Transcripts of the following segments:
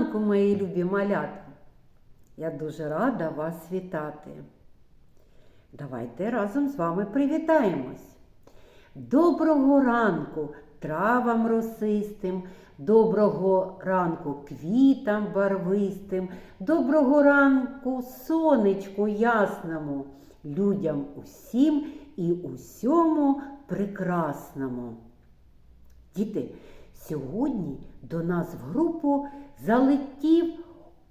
ранку, мої любі малята! Я дуже рада вас вітати. Давайте разом з вами привітаємось. Доброго ранку травам росистим, доброго ранку квітам барвистим, доброго ранку сонечку ясному, людям усім і усьому прекрасному. Діти, сьогодні до нас в групу залетів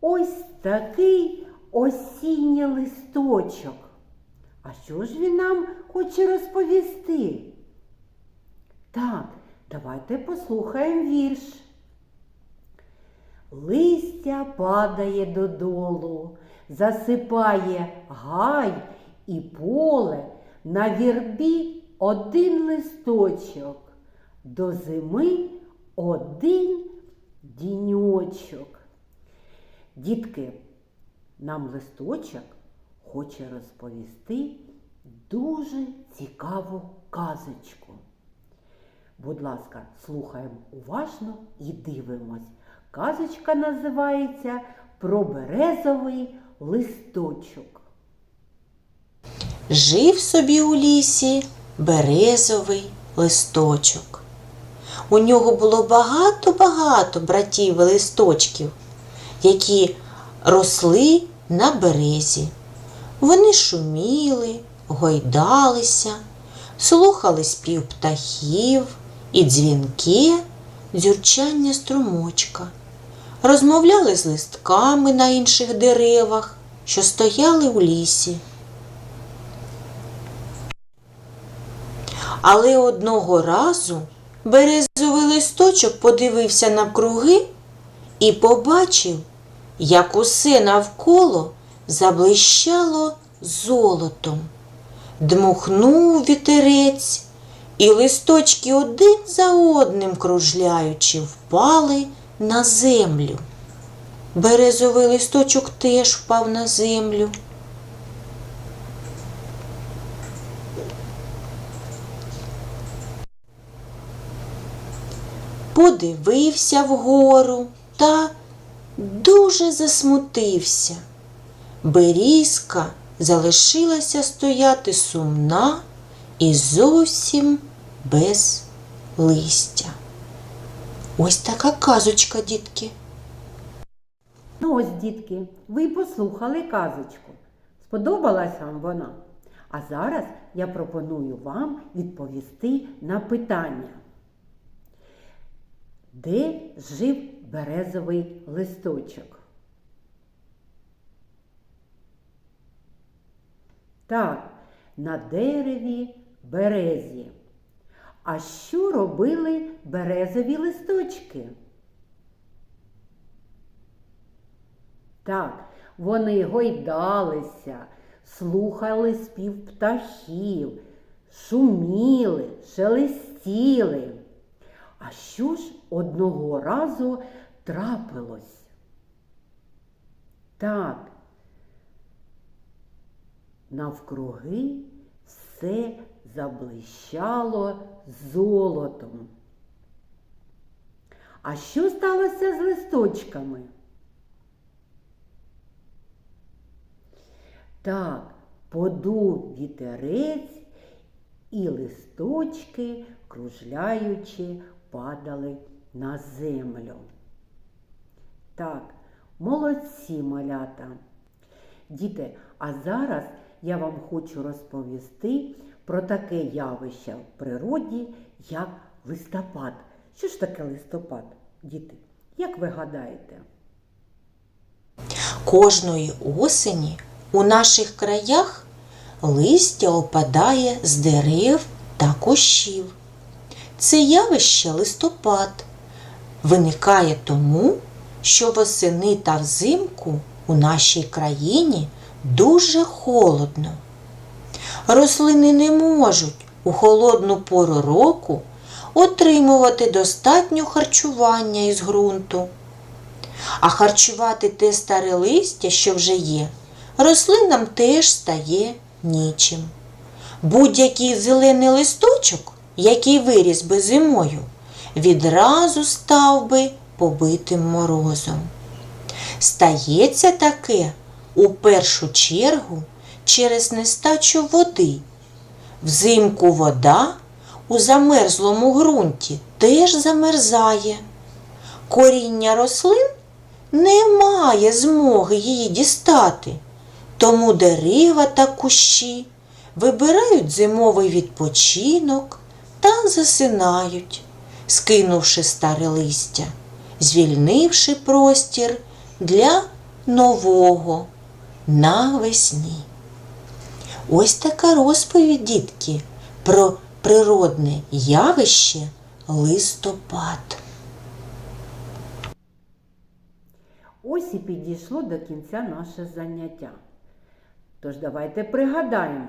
ось такий осінній листочок. А що ж він нам хоче розповісти? Так, давайте послухаємо вірш. Листя падає додолу, засипає гай і поле, на вірбі один листочок, до зими один діньочок. Дітки, нам листочок хоче розповісти дуже цікаву казочку. Будь ласка, слухаємо уважно і дивимось. Казочка називається Про березовий листочок. Жив собі у лісі березовий листочок. У нього було багато-багато братів і листочків, які росли на березі. Вони шуміли, гойдалися, слухали спів птахів і дзвінки дзюрчання струмочка, розмовляли з листками на інших деревах, що стояли у лісі. Але одного разу березовий листочок подивився навкруги і побачив, як усе навколо заблищало золотом. Дмухнув вітерець, і листочки один за одним кружляючи впали на землю. Березовий листочок теж впав на землю. Подивився вгору та дуже засмутився. Берізка залишилася стояти сумна і зовсім без листя. Ось така казочка, дітки. Ну ось, дітки, ви послухали казочку. Сподобалась вам вона? А зараз я пропоную вам відповісти на питання. Де жив березовий листочок? Так, на дереві березі. А що робили березові листочки? Так, вони гойдалися, слухали спів птахів, шуміли, шелестіли. А що ж одного разу трапилось? Так, навкруги все заблищало золотом. А що сталося з листочками? Так, подув вітерець, і листочки, кружляючи, падали на землю. Так, молодці малята. Діти, а зараз я вам хочу розповісти про таке явище в природі, як листопад. Що ж таке листопад, діти? Як ви гадаєте? Кожної осені у наших краях листя опадає з дерев та кущів. Це явище листопад виникає тому, що восени та взимку у нашій країні дуже холодно. Рослини не можуть у холодну пору року отримувати достатньо харчування із ґрунту. А харчувати те старе листя, що вже є, рослинам теж стає нічим. Будь-який зелений листочок, який виріс би зимою, відразу став би побитим морозом. Стається таке у першу чергу через нестачу води. Взимку вода у замерзлому ґрунті теж замерзає. Коріння рослин не має змоги її дістати, тому дерева та кущі вибирають зимовий відпочинок та засинають, скинувши старе листя, звільнивши простір для нового навесні. Ось така розповідь, дітки, про природне явище листопад. Ось і підійшло до кінця наше заняття. Тож давайте пригадаємо,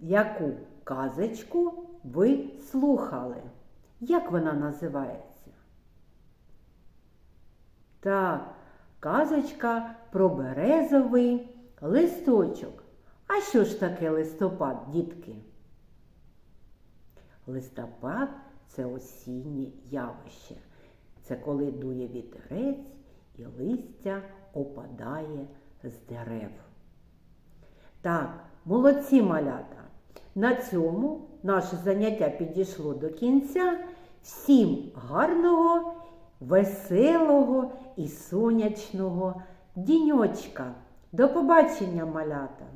яку казочку ви слухали. Як вона називається? Так, казочка про березовий листочок. А що ж таке листопад, дітки? Листопад це осіннє явище. Це коли дує вітерець і листя опадає з дерев. Так, молодці малята. На цьому наше заняття підійшло до кінця. Всім гарного, веселого і сонячного діньочка. До побачення, малята!